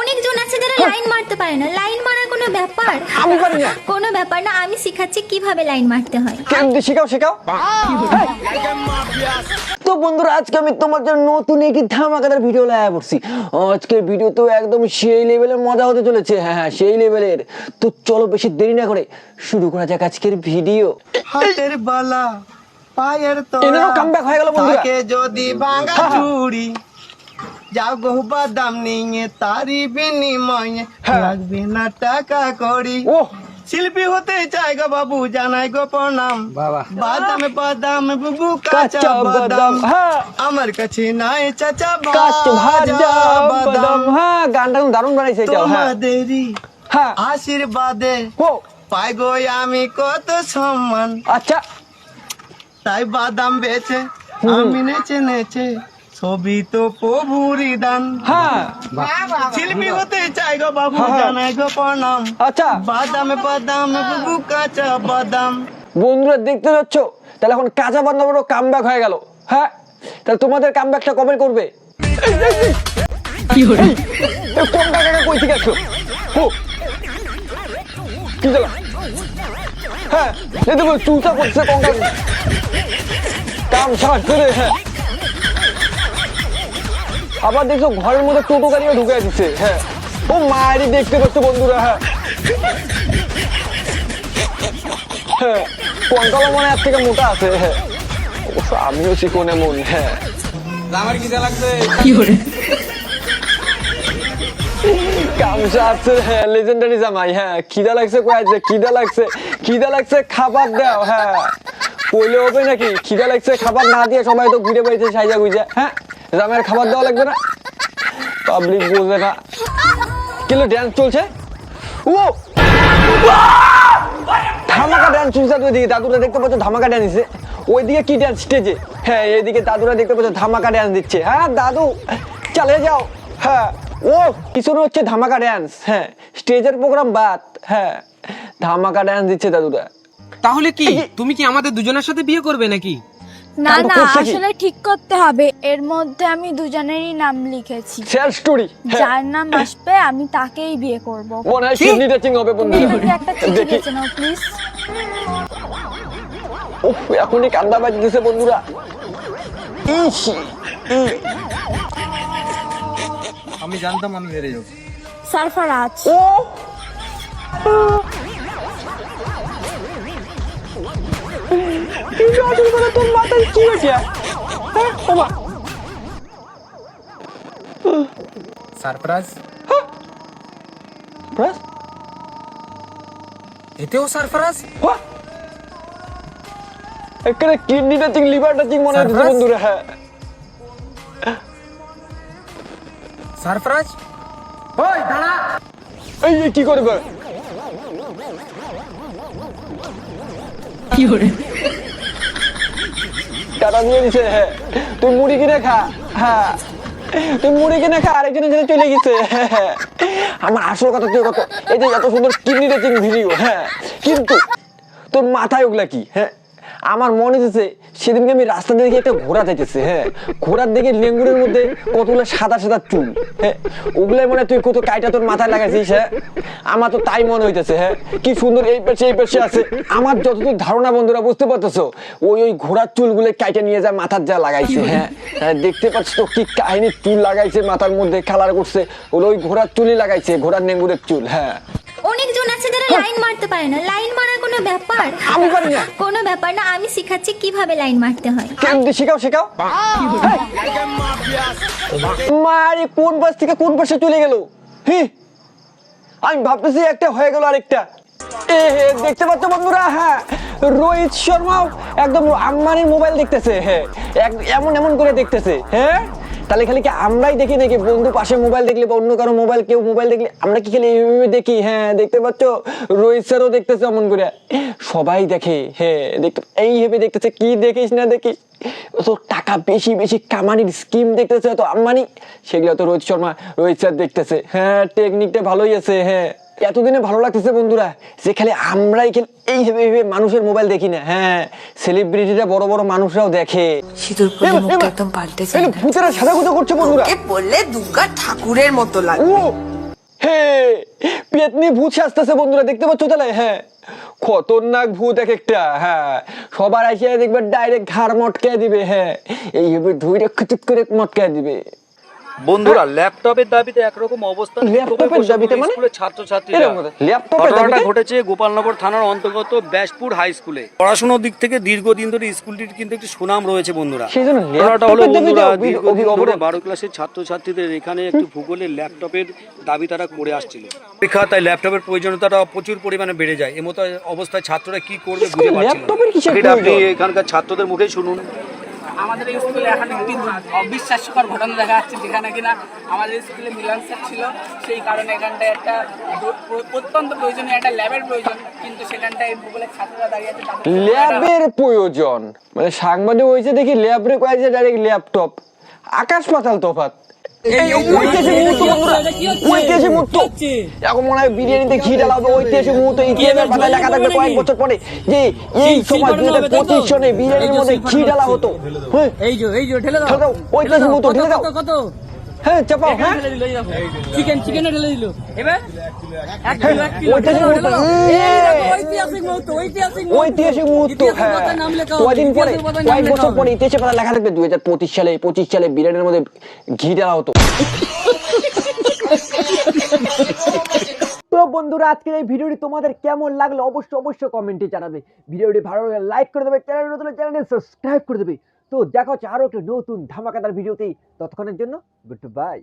অনেকজন আছে যারা লাইন মারতে পারে না। লাইন মারার কোনো ব্যাপার? আমি পারি না। কোনো ব্যাপার না আমি শিখাচ্ছি কীভাবে লাইন মারতে হয়। কেমনি শেখাও শেখাও? তো বন্ধুরা আজকে আমি তোমার জন্য নতুন একটি ধামাকাদার ভিডিও লাগা পড়ছি আজকে ভিডিও তো একদম সেই লেভেলের মজা হতে চলেছে। হ্যাঁ হ্যাঁ সেই লেভেলের তো চলো বেশি দেরি না করে শুরু করা যাক আজকের ভিডিও হাতের বালা পায়ের এনারও comeback হয়ে গেল বন্ধুরা। যদি ভাঙা হ্যাঁ, হ্যাঁ। চুড়ি। যাও গো বাদাম নিয়ে তারি বিনিময়ে হ্যাঁ। লাগবে না টাকা করি শিল্পী হতে চাই গো বাবু জানাই গো প্রণাম। বাদামে বাদাম বুবু কাঁচা বাদাম হ্যাঁ। আমার কাছে নাই চাচা ভাজা বাদাম হ্যাঁ গানটা দারুণ বানাইছে হ্যাঁ। তোমাদেরই আশীর্বাদে পাই গো আমি কত সম্মান। আচ্ছা। তাই বাদাম বেচে আমি নেচে নেচে ছবি তো প্রভুরই দান। হ্যাঁ। শিল্পী হতে চাই গো বাবু হ্যাঁ, হ্যাঁ। জানাই গো প্রণাম। আচ্ছা। বাদাম বাদাম বুবু কাঁচা বাদাম। বন্ধুরা দেখতে যাচ্ছ? তাহলে এখন কাঁচা বান্ধবেরও কাম হয়ে গেল। হ্যাঁ? তাহলে তোমাদের কাম ব্যাকটা কবে করবে? কোন টাকাটা কই থেকে আসলো? ও কি জানা হ্যাঁ এই দেখো চুচা করছে কঙ্কাল কাম সারছে রে হ্যাঁ। আবার দেখছ ঘরের মধ্যে টোটো গাড়িও ঢুকে দিচ্ছে হ্যাঁ। ও মায়েরই দেখতে পাচ্ছ বন্ধুরা হ্যাঁ। হ্যাঁ কঙ্কালও মনে এর থেকে মোটা আছে হ্যাঁ। অবশ্য আমিও চিকনে মন হ্যাঁ। আমার খিদা লাগছে। কামসা আছে হ্যাঁ লেজেন্ডারি জামাই হ্যাঁ। খিদা লাগছে কয়েছে খিদা লাগছে খিদা লাগছে খাবার দাও হ্যাঁ। কইলে হবে নাকি? খিদা লাগছে খাবার না দিয়ে সবাই তো ঘুরে বেড়েছে সাইজা গুইজা হ্যাঁ। জামাইয়ের খাবার দেওয়া লাগবে না? পাবলিক বোঝে না। কিলো ড্যান্স চলছে? ও! ধামাকা ড্যান্স চলছে ওইদিকে দাদুরা দেখতে পাচ্ছ ধামাকা ড্যান্স দিচ্ছে ওইদিকে কি ড্যান্স স্টেজে হ্যাঁ এইদিকে দাদুরা দেখতে পাচ্ছ ধামাকা ড্যান্স দিচ্ছে। হ্যাঁ দাদু চালিয়ে যাও। হ্যাঁ ও পিছনে হচ্ছে ধামাকা ড্যান্স হ্যাঁ স্টেজের প্রোগ্রাম বাদ। হ্যাঁ ধামাকা ড্যান্স দিচ্ছে দাদুরা। তাহলে কি? তুমি কি আমাদের দুজনের সাথে বিয়ে করবে নাকি? না না আসলে ঠিক করতে হবে। এর মধ্যে আমি দুজনেরই নাম লিখেছি। শেয়ার স্টোরি যার নাম আসবে আমি তাকেই বিয়ে করব। মনে হয় কিডনি টাচিং হবে আমাকে একটা চিঠি লিখে নাও প্লিজ উফ এখনই কান্দা বাজতেছে বন্ধুরা। আমি জানতাম আমি হেরে যাব। সারফারাজ। ও! কিন্তু আসলে বলে তোর মাথায় কি হয়েছে? হ্যাঁ, সারপ্রাইজ? এতেও সারপ্রাইজ? এখানে লিভার টাচিং মনে হচ্ছে? বন্ধুরা হ্যাঁ। সারপ্রাইজ? ওই দাঁড়া! এই এই, কি করবে? টাটা দিয়ে দিছে হ্যাঁ। তুই মুড়ি কিনে খা হ্যাঁ। তুই মুড়ি কিনে খা, আরেকজনের জন্য চলে গেছে হ্যাঁ। আমার আসল কথা তুই কথা এই যে এত সুন্দর কিডনি রেচিং ভিডিও হ্যাঁ। কিন্তু তোর মাথায় ওগুলা কি হ্যাঁ? আমার মনে হচ্ছে সেদিনকে আমি রাস্তা দিয়ে একটা ঘোড়া যাইতেছে হ্যাঁ। ঘোড়ার দিকে লেঙ্গুরের মধ্যে কতগুলো সাদা সাদা চুল হ্যাঁ। ওগুলাই মনে হয় তুই কত কাইটা তোর মাথায় লাগাইছিস হ্যাঁ। আমার তো তাই মনে হইতেছে হ্যাঁ। কি সুন্দর এই পাশে এই পাশে আছে। আমার যতদূর ধারণা বন্ধুরা বুঝতে পারতেছো? ওই ওই ঘোড়ার চুলগুলো কাইটা নিয়ে যা মাথার যা লাগাইছে হ্যাঁ। হ্যাঁ, দেখতে পাচ্ছ তো কি কাহিনী চুল লাগাইছে মাথার মধ্যে কালার করছে। ওগুলো ওই ঘোড়ার চুলই লাগাইছে ঘোড়ার নেঙ্গুরের চুল হ্যাঁ। অনেকজন আছে যারা লাইন মারতে পারে না। লাইন মারার কোনো ব্যাপার? আমি পারি না। কোনো ব্যাপার না আমি শিখাচ্ছি কীভাবে লাইন মারতে হয়। কেমনি শেখাও শেখাও? মারি কোন পাশ থেকে কোন পাশে চলে গেল? হি? আমি ভাবতেছি একটা হয়ে গেল আরেকটা। এ হে দেখতে পাচ্ছ বন্ধুরা হ্যাঁ রোহিত শর্মাও একদম আম্বানির মোবাইল দেখতেছে হ্যাঁ এমন এমন করে দেখতেছে হ্যাঁ তাহলে খালি কি আমরাই দেখি নাকি বন্ধু পাশে মোবাইল দেখলে বা অন্য কারও মোবাইল কেউ মোবাইল দেখলে? আমরা কি খালি এইভাবে দেখি? হ্যাঁ দেখতে পাচ্ছ? রোহিত স্যারও দেখতেছে অমন করে। সবাই দেখে হ্যাঁ দেখতে এইভাবে দেখতেছে, কি দেখিস না দেখিস? তো টাকা বেশি বেশি কামানির স্কিম দেখতেছে তো আম্বানি। সেগুলো তো রোহিত শর্মা, রোহিত স্যার দেখতেছে। হ্যাঁ টেকনিকটা ভালোই আছে হ্যাঁ। এতদিনে ভালো লাগতেছে বন্ধুরা যে খালি আমরাই খালি এইভাবে এইভাবে মানুষের মোবাইল দেখি না। হ্যাঁ সেলিব্রিটিরা বড় বড় মানুষরাও দেখে। সিঁদুর পরে মুখটা একদম পাল্টে যায় ভূতেরা সাদা করছে বন্ধুরা। বললে দুর্গা ঠাকুরের মতো লাগে হে পেতনি ভূত আসতেছে বন্ধুরা দেখতে পাচ্ছ তাহলে? হ্যাঁ খতরনাক ভূত এক একটা হ্যাঁ সবার দেখবে ডাইরেক্ট ঘাড় মটকে দিবে হ্যাঁ এইভাবে ধুইরে খুচুক করে মটকে দিবে। বন্ধুরা ল্যাপটপের দাবিতে একরকম অবস্থান ল্যাপটপের দাবিতে মানে? স্কুলের ছাত্রছাত্রীরা। ল্যাপটপের ঘটনাটা দাবিতে? ঘটেছে গোপালনগর থানার অন্তর্গত ব্যাসপুর হাই স্কুলে। পড়াশোনার দিক থেকে দীর্ঘদিন ধরে স্কুলটির কিন্তু একটি সুনাম রয়েছে বন্ধুরা। ঘটনাটা হলো বন্ধুরা দীর্ঘদিন ধরে ক্লাসের ছাত্রছাত্রীদের এখানে একটি ভূগোলের ল্যাপটপের দাবি তারা করে আসছিল। পরীক্ষা তাই ল্যাপটপের প্রয়োজনীয়তাটা প্রচুর পরিমাণে বেড়ে যায়। এমতো অবস্থায় ছাত্ররা কি করবে বুঝে পাচ্ছিল না। এটা আপনি এখানকার ছাত্রদের মুখেই শুনুন। আমাদের স্কুলে এখন একটি অবিশ্বাস্যকর ঘটনা দেখা যাচ্ছে, যেখানে কিনা আমাদের স্কুলে মিলন স্যার ছিল। সেই কারণে এখানটায় একটা অত্যন্ত প্রয়োজনীয় একটা ল্যাবের প্রয়োজন, কিন্তু সেখানটায় ভূগোলের ছাত্ররা দাঁড়িয়ে আছে ল্যাবের প্রয়োজন। মানে সাংবাদিক হয়েছে দেখি, ল্যাব রে কয়েছে ডাইরেক্ট ল্যাপটপ। আকাশ পাতাল তফাত ঐতিহাসিক মুহূর্ত বন্ধুরা ঐতিহাসিক মুহূর্ত এখন মনে হয় বিরিয়ানিতে ঘি ডালা হবে ঐতিহাসিক মুহূর্ত ইতিহাসের পাতায় লেখা থাকবে কয়েক বছর পরে যে এই সময় দুই হাজার পঁচিশ সনে বিরিয়ানির মধ্যে ঘি ডালা হতো হ্যাঁ এই যে এই যে ঠেলে দাও ঐতিহাসিক মুহূর্ত ঠেলে দাও কত কত হ্যাঁ চাপাও হ্যাঁ ঠেলে দিল এই দেখো চিকেন চিকেনে ঠেলে দিল এবার এক হ্যাঁ, কিলো এক কিলো ঐতিহাসিক। মুহূর্ত। হ্যাঁ। কয়দিন পরে? কয়েক বছর পরে পাতা লেখা থাকবে দুই হাজার পঁচিশ সালে পঁচিশ সালে মধ্যে ঘি হতো। তো বন্ধুরা আজকের এই ভিডিওটি তোমাদের কেমন লাগল অবশ্যই অবশ্যই কমেন্টে জানাবে। ভিডিওটি ভালো লাগলে লাইক করে দেবে চ্যানেল নতুন সাবস্ক্রাইব করে দেবে। তো দেখা হচ্ছে আরও একটা নতুন ধামাকাদার ভিডিওতে। ততক্ষণের জন্য গুড বাই।